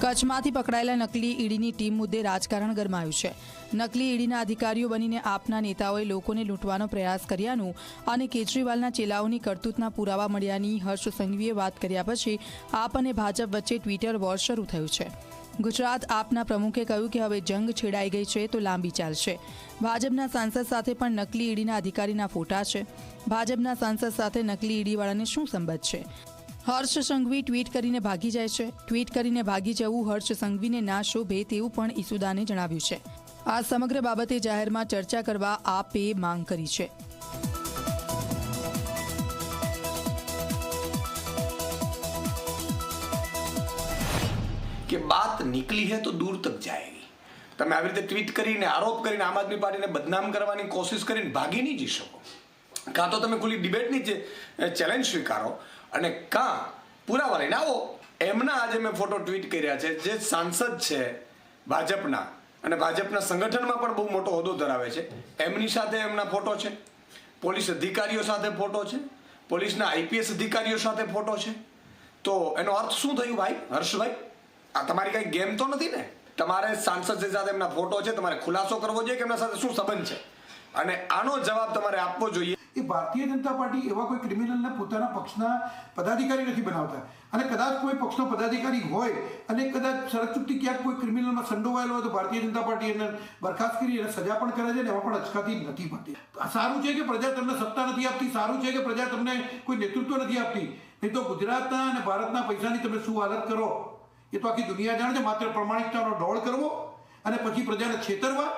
કચ્છમાંથી પકડાયેલા નકલી ઈડીની ટીમ મુદ્દે રાજકારણ ગરમાયું છે. નકલી ઈડીના અધિકારીઓ બનીને આપના નેતાઓએ લોકોને લૂંટવાનો પ્રયાસ કર્યાનું અને કેજરીવાલના ચેલાઓની કરતૂતના પુરાવા મળ્યાની હર્ષ સંઘવીએ વાત કર્યા પછી આપ અને ભાજપ વચ્ચે ટ્વિટર વોર શરૂ થયું છે. ગુજરાત આપના પ્રમુખે કહ્યું કે હવે જંગ છેડાઈ ગઈ છે તો લાંબી ચાલશે. ભાજપના સાંસદ સાથે પણ નકલી ઈડીના અધિકારીના ફોટા છે. ભાજપના સાંસદ સાથે નકલી ઈડીવાળાને શું સંબંધ છે? હર્ષ સંઘવી ટ્વીટ કરીને ભાગી જાય છે. ટ્વીટ કરીને ભાગી જવું હર્ષ સંઘવીને ના શોભે તેવું પણ ઈસુદાને જણાવ્યું છે. આ સમગ્ર બાબતે જાહેરમાં ચર્ચા કરવા આપે માંગ કરી છે. કે બાત નીકળી હે તો દૂર તક જાયેગી. તમે આવી રીતે ટ્વીટ કરીને, આરોપ કરીને, આમ આદમી પાર્ટીને બદનામ કરવાની કોશિશ કરીને ભાગી નહીં જઈ શકો. કાં તો તમે ખુલ્લી ડિબેટની ચેલેન્જ સ્વીકારો અને કાં પુરાવા લઈને આવો. એમના આજે મેં ફોટો ટ્વીટ કર્યા છે. જે સાંસદ છે ભાજપના. અને ભાજપના સંગઠનમાં પણ બહુ મોટો હોદ્દો ધરાવે છે. એમની સાથે એમના ફોટો છે. પોલીસ અધિકારીઓ સાથે ફોટો છે. પોલીસના આઈપીએસ અધિકારીઓ સાથે ફોટો છે. તો એનો અર્થ શું થયું ભાઈ? હર્ષભાઈ, આ તમારી કઈ ગેમ તો નથી ને? તમારે સાંસદ સાથે એમના ફોટો છે, તમારે ખુલાસો કરવો જોઈએ કે એમના સાથે શું સંબંધ છે? અને આનો જવાબ તમારે આપવો જોઈએ. એ ભારતીય જનતા પાર્ટી એવા કોઈ ક્રિમિનલને પોતાના પક્ષના પદાધિકારી નથી બનાવતા. અને કદાચ કોઈ પક્ષનો પદાધિકારી હોય અને કદાચ સડક ક્યાંક કોઈ ક્રિમિનલમાં સંડોવાયેલો હોય તો ભારતીય જનતા પાર્ટી એને બરખાસ્ત કરી એને સજા પણ કરે છે ને એમાં પણ અચકાતી નથી પડતી સારું છે કે પ્રજા તમને સત્તા નથી આપતી? સારું છે કે પ્રજા તમને કોઈ નેતૃત્વ નથી આપતી? નહીં તો ગુજરાતના અને ભારતના પૈસાની તમે શું હાલત કરો? એ તો આખી દુનિયા જાણે છે. માત્ર પ્રમાણિકતાનો ડોળ કરવો અને પછી પ્રજાને છેતરવા.